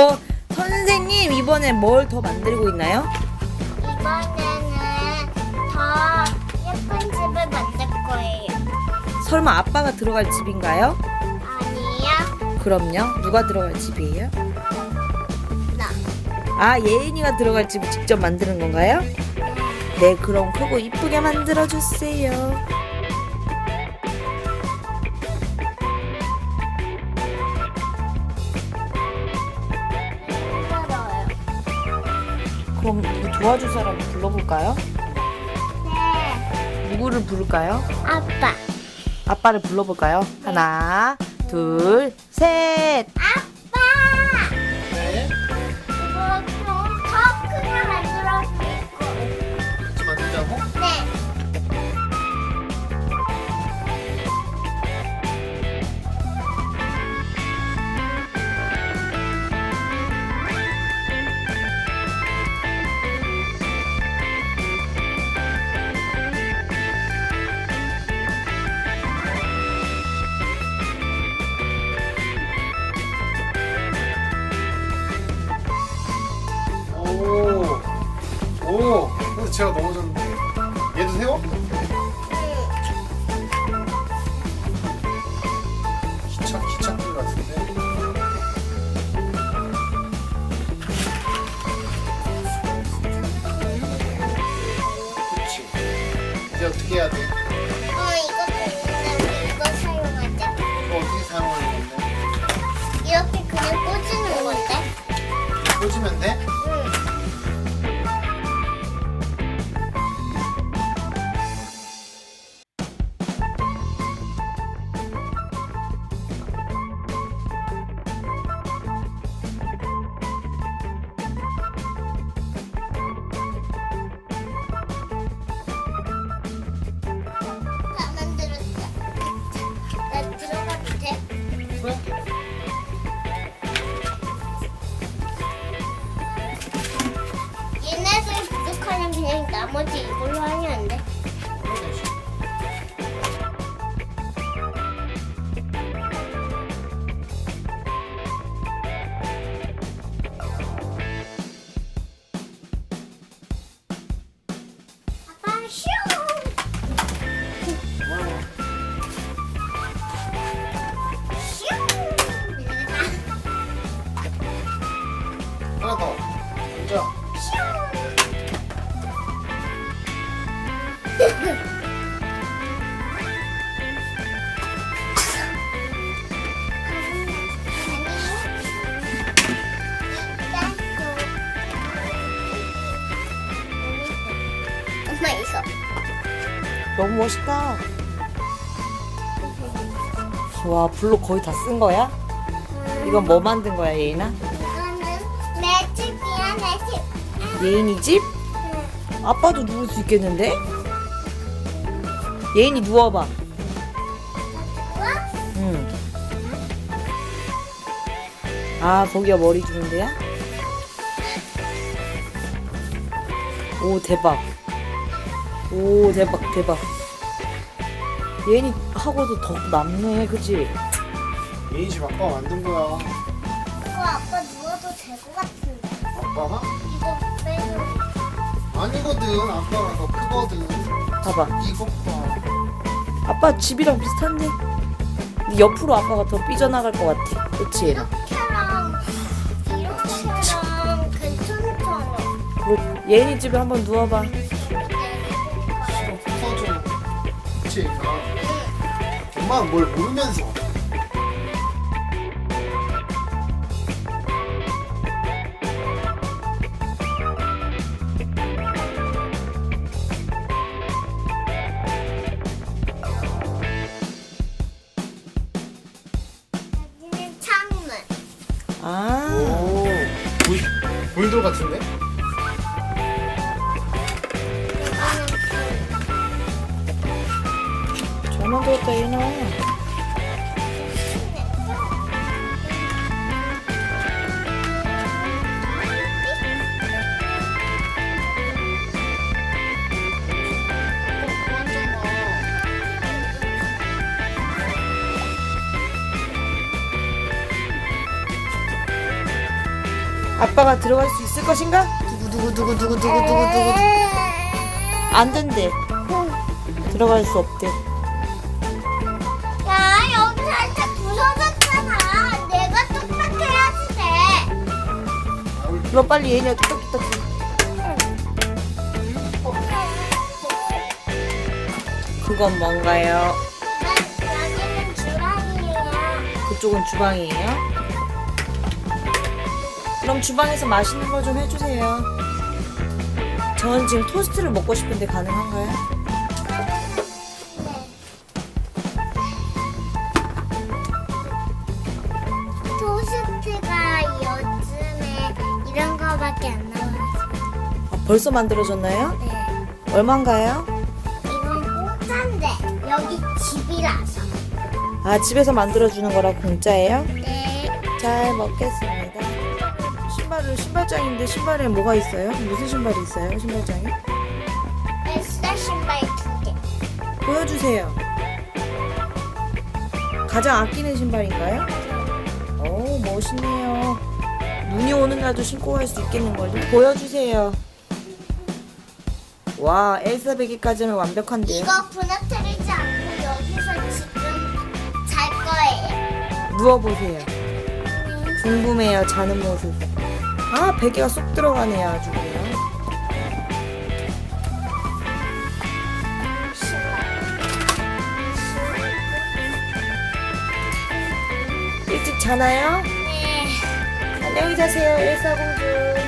어, 선생님 이번에 뭘 더 만들고 있나요? 이번에는 더 예쁜 집을 만들 거예요. 설마 아빠가 들어갈 집인가요? 아니요. 그럼요. 누가 들어갈 집이에요? 나. 아, 예인이가 들어갈 집을 직접 만드는 건가요? 네, 그럼 크고 이쁘게 만들어 주세요. 힘들어요. 그럼 누구 도와줄 사람 불러볼까요? 네. 누구를 부를까요? 아빠. 아빠를 불러볼까요? 하나, 둘, 셋. 아빠! 오. 근데 제가 넘어졌는데. 얘도 세워? 기차 기차길 같은데. 그렇지. 이제 어떻게 해야 돼? 어, 이것도 있는데 이거 사용하자. 이거 어떻게 사용하는 건데? 이렇게 그냥 꽂는 건데? 꽂으면 돼? 응. 나머지 이걸로 하면 안 돼? 아빠. 너무 멋있다. 와, 블록 거의 다 쓴 거야? 이건 뭐 만든 거야, 예인아? 이거는 내 집이야 내 집. 예인이 집? 아빠도 누울 수 있겠는데? 예인이 누워봐. 응. 아, 거기가 머리 주는 데야? 오, 대박. 오, 대박, 대박. 예인이 하고도 더 남네, 그치? 예인 집 아빠가 만든 거야. 이거 아빠 누워도 될 것 같은데. 아빠가? 이거 빼고. 아니거든. 아빠가 더 크거든. 봐봐. 이것 봐. 아빠 집이랑 비슷한데? 근데 옆으로 아빠가 더 삐져나갈 것 같아. 그치? 이렇게랑 이렇게랑 괜찮잖아. 뭐, 예인이 집에 한번 누워봐. 그치? 아. 엄마는 뭘 모르면서. 여기는 창문. 아, 오. 볼, 볼돌 같은데? 그만두었다 얘나 아빠가 들어갈 수 있을 것인가? 두구 두구 두구 두구 두구 두구 두구. 안 된대. 들어갈 수 없대. 돼. 그럼 빨리 얘네 뚝딱뚝딱. 그건 뭔가요? 여기는 주방이에요. 그쪽은 주방이에요? 그럼 주방에서 맛있는 걸 좀 해주세요. 저는 지금 토스트를 먹고 싶은데 가능한가요? 거밖에 안 나와요. 아, 벌써 만들어졌나요? 네. 얼마인가요? 이건 공짜인데 여기 집이라서. 아, 집에서 만들어주는 거라 공짜예요? 네. 잘 먹겠습니다. 신발을, 신발장인데 신발에 뭐가 있어요? 무슨 신발이 있어요? 신발장에? 에스타 신발 두 개. 보여주세요. 가장 아끼는 신발인가요? 오, 멋있네요. 눈이 오는 날도 신고 갈 수 있겠는걸요? 보여주세요. 와, 엘사 베개까지는 완벽한데요. 이거 부너뜨리지 않고 여기서 지금 잘 거예요. 누워보세요. 궁금해요, 자는 모습. 아, 베개가 쏙 들어가네요, 아주 그냥. 일찍 자나요? 네. 안녕히 자세요, 엘사 공주.